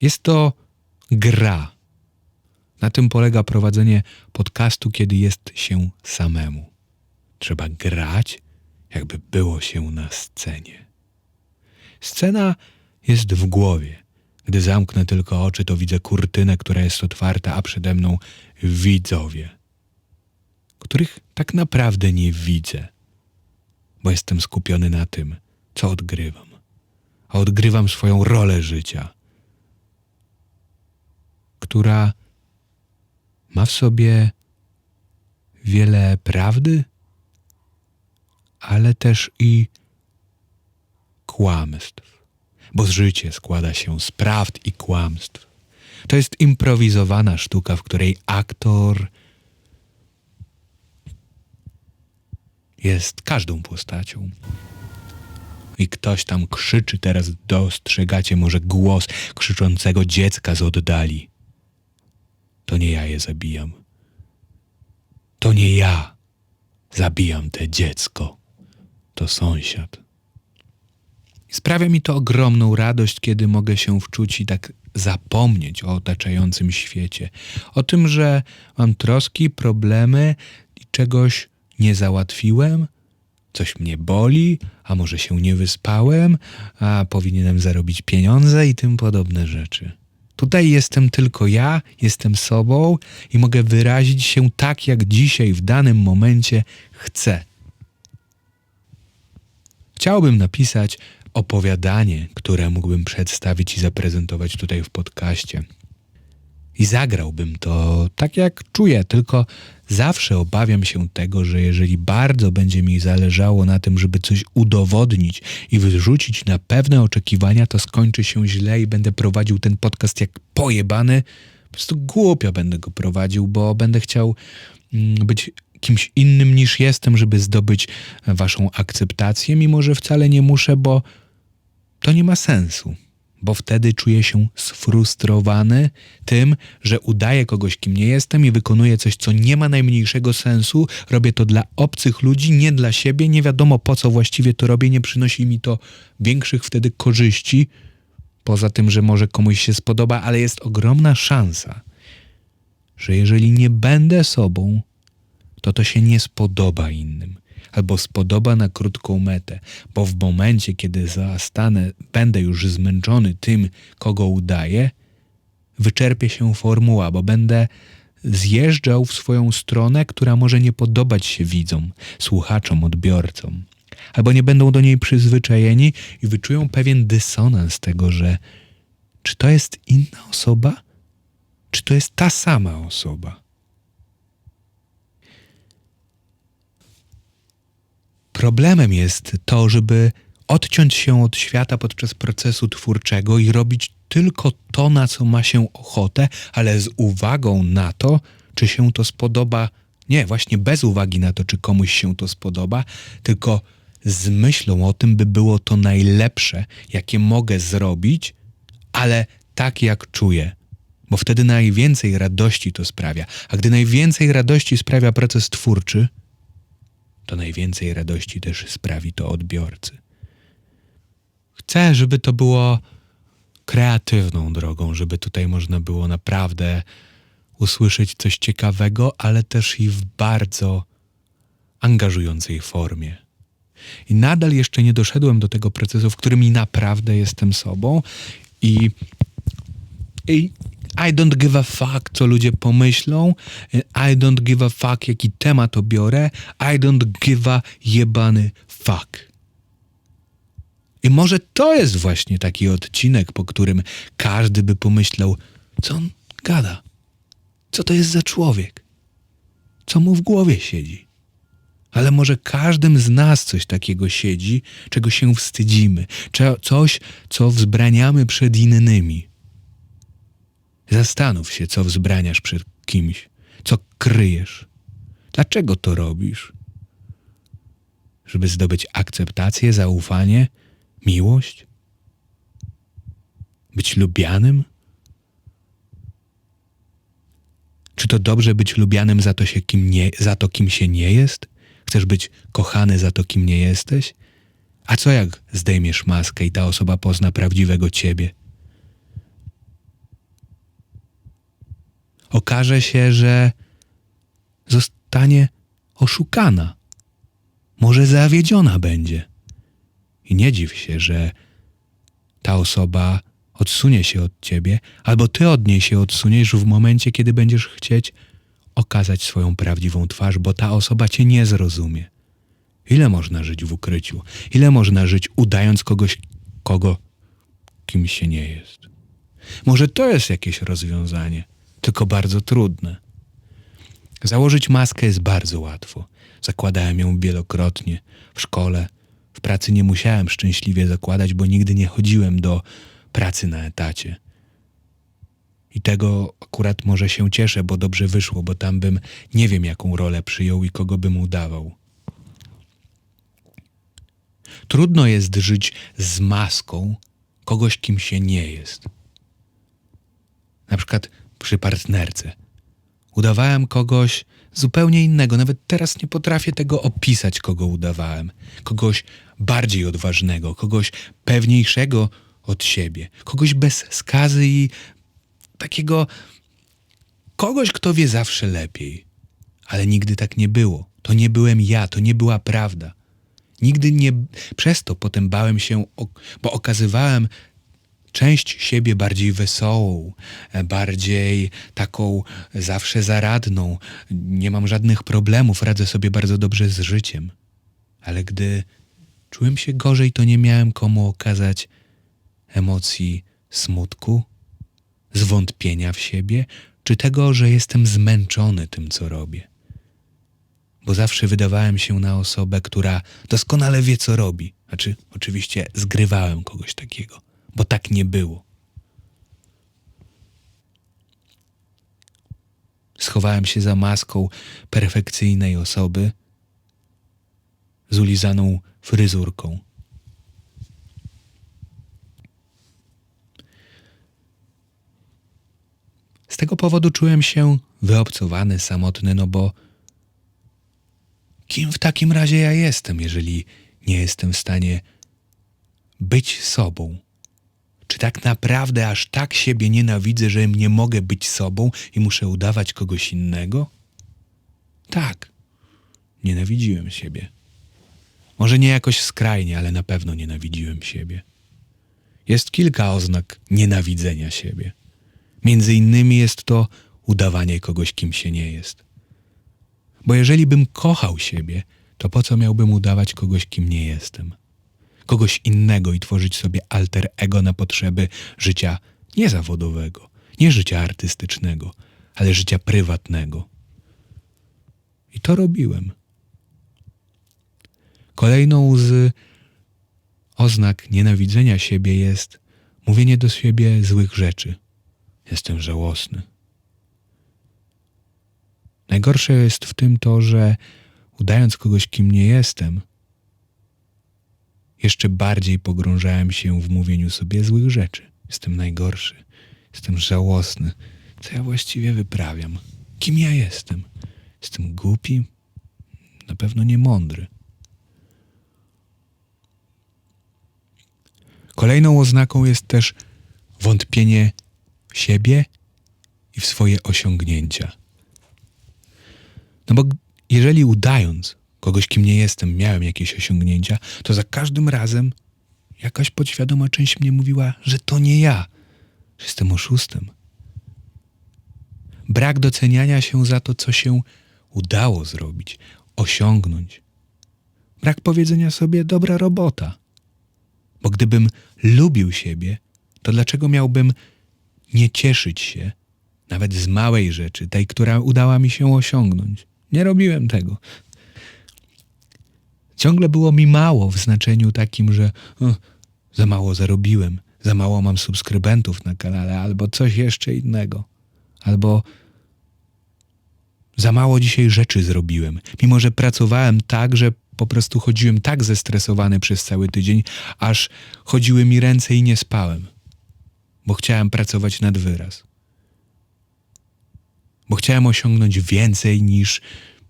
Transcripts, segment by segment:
Jest to gra. Na tym polega prowadzenie podcastu, kiedy jest się samemu. Trzeba grać, jakby było się na scenie. Scena jest w głowie. Gdy zamknę tylko oczy, to widzę kurtynę, która jest otwarta, a przede mną widzowie, których tak naprawdę nie widzę, bo jestem skupiony na tym, co odgrywam. A odgrywam swoją rolę życia, która ma w sobie wiele prawdy, ale też i kłamstw, bo życie składa się z prawd i kłamstw. To jest improwizowana sztuka, w której aktor jest każdą postacią. I ktoś tam krzyczy, teraz dostrzegacie może głos krzyczącego dziecka z oddali. To nie ja je zabijam. To nie ja zabijam te dziecko. To sąsiad. Sprawia mi to ogromną radość, kiedy mogę się wczuć i tak zapomnieć o otaczającym świecie. O tym, że mam troski, problemy i czegoś nie załatwiłem, coś mnie boli, a może się nie wyspałem, a powinienem zarobić pieniądze i tym podobne rzeczy. Tutaj jestem tylko ja, jestem sobą i mogę wyrazić się tak, jak dzisiaj, w danym momencie chcę. Chciałbym napisać opowiadanie, które mógłbym przedstawić i zaprezentować tutaj w podcaście. I zagrałbym to tak, jak czuję, tylko zawsze obawiam się tego, że jeżeli bardzo będzie mi zależało na tym, żeby coś udowodnić i wyrzucić na pewne oczekiwania, to skończy się źle i będę prowadził ten podcast jak pojebany. Po prostu głupio będę go prowadził, bo będę chciał mm, być kimś innym niż jestem, żeby zdobyć waszą akceptację, mimo że wcale nie muszę, bo to nie ma sensu, bo wtedy czuję się sfrustrowany tym, że udaję kogoś, kim nie jestem i wykonuję coś, co nie ma najmniejszego sensu. Robię to dla obcych ludzi, nie dla siebie. Nie wiadomo po co właściwie to robię, nie przynosi mi to większych wtedy korzyści. Poza tym, że może komuś się spodoba, ale jest ogromna szansa, że jeżeli nie będę sobą, to to się nie spodoba innym albo spodoba na krótką metę, bo w momencie, kiedy zastanę, będę już zmęczony tym, kogo udaję, wyczerpie się formuła, bo będę zjeżdżał w swoją stronę, która może nie podobać się widzom, słuchaczom, odbiorcom, albo nie będą do niej przyzwyczajeni i wyczują pewien dysonans tego, że czy to jest inna osoba, czy to jest ta sama osoba. Problemem jest to, żeby odciąć się od świata podczas procesu twórczego i robić tylko to, na co ma się ochotę, ale z uwagą na to, czy się to spodoba. Nie, właśnie bez uwagi na to, czy komuś się to spodoba, tylko z myślą o tym, by było to najlepsze, jakie mogę zrobić, ale tak jak czuję. Bo wtedy najwięcej radości to sprawia. A gdy najwięcej radości sprawia proces twórczy, to najwięcej radości też sprawi to odbiorcy. Chcę, żeby to było kreatywną drogą, żeby tutaj można było naprawdę usłyszeć coś ciekawego, ale też i w bardzo angażującej formie. I nadal jeszcze nie doszedłem do tego procesu, w którym naprawdę jestem sobą i, i i don't give a fuck, co ludzie pomyślą. I don't give a fuck, jaki temat obiorę. I don't give a jebany fuck. I może to jest właśnie taki odcinek, po którym każdy by pomyślał, co on gada? Co to jest za człowiek? Co mu w głowie siedzi? Ale może każdym z nas coś takiego siedzi, czego się wstydzimy, coś, co wzbraniamy przed innymi. Zastanów się, co wzbraniasz przed kimś, co kryjesz. Dlaczego to robisz? Żeby zdobyć akceptację, zaufanie, miłość? Być lubianym? Czy to dobrze być lubianym za to, się kim nie, za to, kim się nie jest? Chcesz być kochany za to, kim nie jesteś? A co jak zdejmiesz maskę i ta osoba pozna prawdziwego ciebie? Okaże się, że zostanie oszukana. Może zawiedziona będzie. I nie dziw się, że ta osoba odsunie się od ciebie, albo ty od niej się odsuniesz w momencie, kiedy będziesz chcieć okazać swoją prawdziwą twarz, bo ta osoba cię nie zrozumie. Ile można żyć w ukryciu? Ile można żyć udając kogoś, kogo kim się nie jest? Może to jest jakieś rozwiązanie, tylko bardzo trudne. Założyć maskę jest bardzo łatwo. Zakładałem ją wielokrotnie w szkole. W pracy nie musiałem szczęśliwie zakładać, bo nigdy nie chodziłem do pracy na etacie. I tego akurat może się cieszę, bo dobrze wyszło, bo tam bym nie wiem, jaką rolę przyjął i kogo bym udawał. Trudno jest żyć z maską kogoś, kim się nie jest. Na przykład przy partnerce. Udawałem kogoś zupełnie innego. Nawet teraz nie potrafię tego opisać, kogo udawałem. Kogoś bardziej odważnego, kogoś pewniejszego od siebie, kogoś bez skazy i takiego kogoś, kto wie zawsze lepiej. Ale nigdy tak nie było. To nie byłem ja, to nie była prawda. Nigdy nie. Przez to potem bałem się, bo okazywałem część siebie bardziej wesołą, bardziej taką zawsze zaradną. Nie mam żadnych problemów, radzę sobie bardzo dobrze z życiem. Ale gdy czułem się gorzej, to nie miałem komu okazać emocji smutku, zwątpienia w siebie, czy tego, że jestem zmęczony tym, co robię. Bo zawsze wydawałem się na osobę, która doskonale wie, co robi. Znaczy, oczywiście zgrywałem kogoś takiego, bo tak nie było. Schowałem się za maską perfekcyjnej osoby z ulizaną fryzurką Z tego powodu czułem się wyobcowany, samotny, no bo kim w takim razie ja jestem, jeżeli nie jestem w stanie być sobą? Czy tak naprawdę aż tak siebie nienawidzę, że nie mogę być sobą i muszę udawać kogoś innego? Tak, nienawidziłem siebie. Może nie jakoś skrajnie, ale na pewno nienawidziłem siebie. Jest kilka oznak nienawidzenia siebie. Między innymi jest to udawanie kogoś, kim się nie jest. Bo jeżeli bym kochał siebie, to po co miałbym udawać kogoś, kim nie jestem? Kogoś innego i tworzyć sobie alter ego na potrzeby życia nie zawodowego, nie życia artystycznego, ale życia prywatnego. I to robiłem. Kolejną z oznak nienawidzenia siebie jest mówienie do siebie złych rzeczy Jestem żałosny. Najgorsze jest w tym to, że udając kogoś, kim nie jestem, jeszcze bardziej pogrążałem się w mówieniu sobie złych rzeczy. Jestem najgorszy, jestem żałosny. Co ja właściwie wyprawiam? Kim ja jestem? Jestem głupi? Na pewno nie mądry. Kolejną oznaką jest też wątpienie w siebie i w swoje osiągnięcia. No bo jeżeli udając kogoś, kim nie jestem, miałem jakieś osiągnięcia, to za każdym razem jakaś podświadoma część mnie mówiła, że to nie ja, że jestem oszustem. Brak doceniania się za to, co się udało zrobić, osiągnąć. Brak powiedzenia sobie dobra robota. Bo gdybym lubił siebie, to dlaczego miałbym nie cieszyć się nawet z małej rzeczy, tej, która udała mi się osiągnąć. Nie robiłem tego. Ciągle było mi mało w znaczeniu takim, że o, za mało zarobiłem, za mało mam subskrybentów na kanale, albo coś jeszcze innego, albo za mało dzisiaj rzeczy zrobiłem. Mimo, że pracowałem tak, że po prostu chodziłem tak zestresowany przez cały tydzień, aż chodziły mi ręce i nie spałem bo chciałem pracować nad wyraz. Bo chciałem osiągnąć więcej niż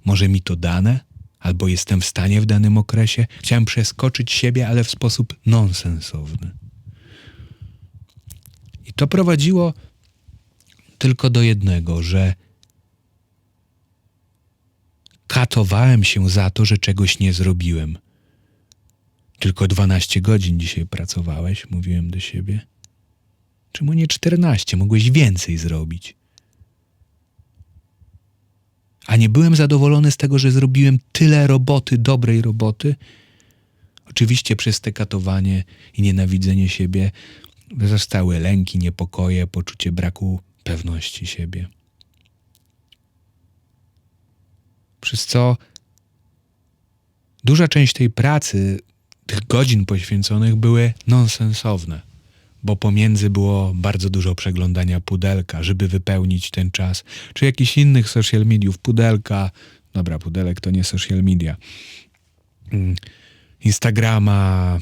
może mi to dane, albo jestem w stanie w danym okresie. Chciałem przeskoczyć siebie, ale w sposób nonsensowny. I to prowadziło tylko do jednego, że katowałem się za to, że czegoś nie zrobiłem. Tylko 12 godzin dzisiaj pracowałeś, mówiłem do siebie. Czemu nie 14? Mogłeś więcej zrobić. A nie byłem zadowolony z tego, że zrobiłem tyle roboty, dobrej roboty. Oczywiście przez te katowanie i nienawidzenie siebie zostały lęki, niepokoje, poczucie braku pewności siebie. Przez co duża część tej pracy, tych godzin poświęconych były nonsensowne, bo pomiędzy było bardzo dużo przeglądania pudelka, żeby wypełnić ten czas, czy jakichś innych social mediów, pudelka, dobra, pudelek to nie social media, Mm, Instagrama,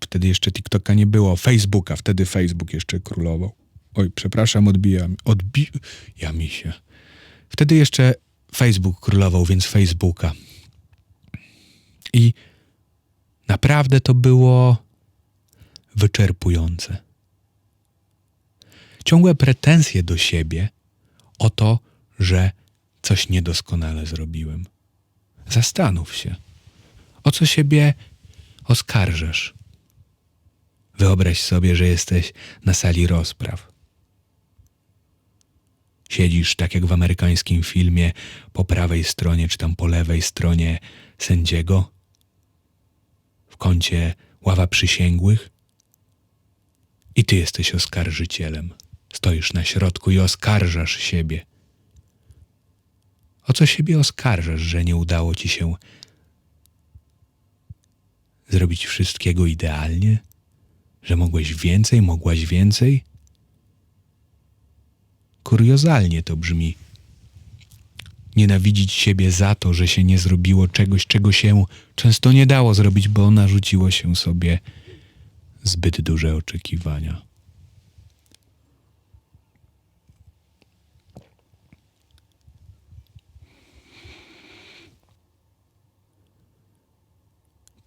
wtedy jeszcze TikToka nie było, Facebooka, wtedy Facebook jeszcze królował. Oj, przepraszam, odbijam, odbija mi się. Wtedy jeszcze Facebook królował, więc Facebooka. I naprawdę to było wyczerpujące. Ciągłe pretensje do siebie o to, że coś niedoskonale zrobiłem. Zastanów się, o co siebie oskarżasz. Wyobraź sobie, że jesteś na sali rozpraw. Siedzisz tak jak w amerykańskim filmie po prawej stronie czy tam po lewej stronie sędziego, w kącie ława przysięgłych i ty jesteś oskarżycielem. Stoisz na środku i oskarżasz siebie. O co siebie oskarżasz, że nie udało ci się zrobić wszystkiego idealnie? Że mogłeś więcej, mogłaś więcej? Kuriozalnie to brzmi. Nienawidzić siebie za to, że się nie zrobiło czegoś, czego się często nie dało zrobić, bo narzuciło się sobie zbyt duże oczekiwania.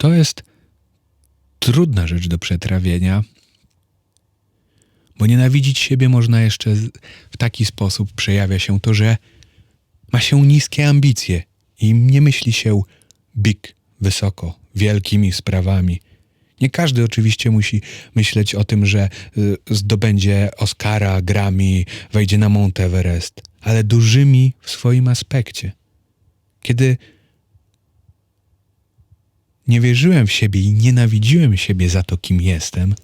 To jest trudna rzecz do przetrawienia, bo nienawidzić siebie można jeszcze w taki sposób przejawia się to, że ma się niskie ambicje i nie myśli się big, wysoko, wielkimi sprawami. Nie każdy oczywiście musi myśleć o tym, że y, zdobędzie Oscara, Grammy, wejdzie na Mount Everest, ale dużymi w swoim aspekcie. Kiedy nie wierzyłem w siebie i nienawidziłem siebie za to, kim jestem.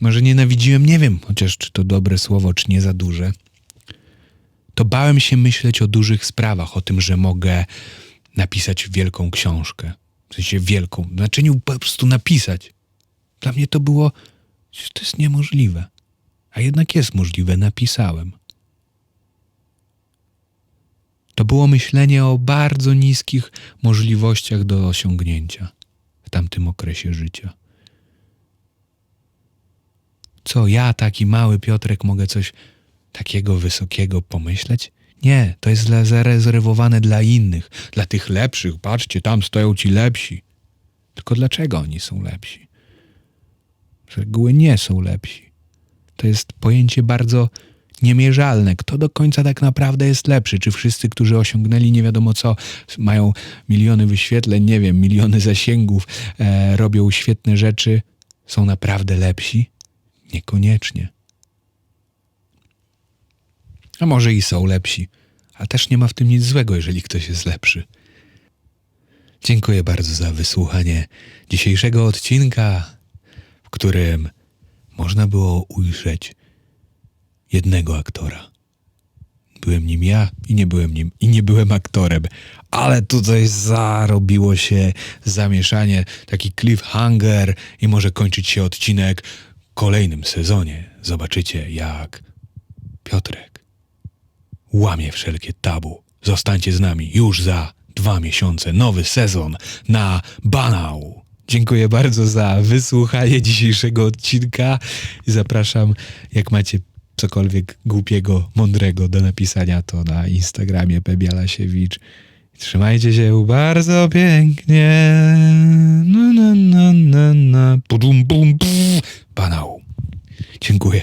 Może nienawidziłem, nie wiem, chociaż czy to dobre słowo, czy nie za duże. To bałem się myśleć o dużych sprawach, o tym, że mogę napisać wielką książkę. W sensie wielką, znaczy nie po prostu napisać. Dla mnie to było, to jest niemożliwe. A jednak jest możliwe, napisałem. To było myślenie o bardzo niskich możliwościach do osiągnięcia w tamtym okresie życia. Co ja, taki mały Piotrek, mogę coś takiego wysokiego pomyśleć? Nie, to jest zarezerwowane dla innych, dla tych lepszych. Patrzcie, tam stoją ci lepsi. Tylko dlaczego oni są lepsi? Z reguły nie są lepsi. To jest pojęcie bardzo niemierzalne. Kto do końca tak naprawdę jest lepszy? Czy wszyscy, którzy osiągnęli nie wiadomo co, mają miliony wyświetleń, nie wiem, miliony zasięgów, e, robią świetne rzeczy, są naprawdę lepsi? Niekoniecznie. A może i są lepsi, a też nie ma w tym nic złego, jeżeli ktoś jest lepszy. Dziękuję bardzo za wysłuchanie dzisiejszego odcinka, w którym można było ujrzeć jednego aktora. Byłem nim ja i nie byłem nim i nie byłem aktorem, ale tutaj zarobiło się zamieszanie, taki cliffhanger i może kończyć się odcinek w kolejnym sezonie. Zobaczycie jak Piotrek łamie wszelkie tabu. Zostańcie z nami już za dwa miesiące. Nowy sezon na Banał. Dziękuję bardzo za wysłuchanie dzisiejszego odcinka zapraszam, jak macie cokolwiek głupiego, mądrego do napisania, to na Instagramie Pebialasiewicz. Trzymajcie się bardzo pięknie. Na, na, na, na, na. Bum, pff. Banał. Dziękuję.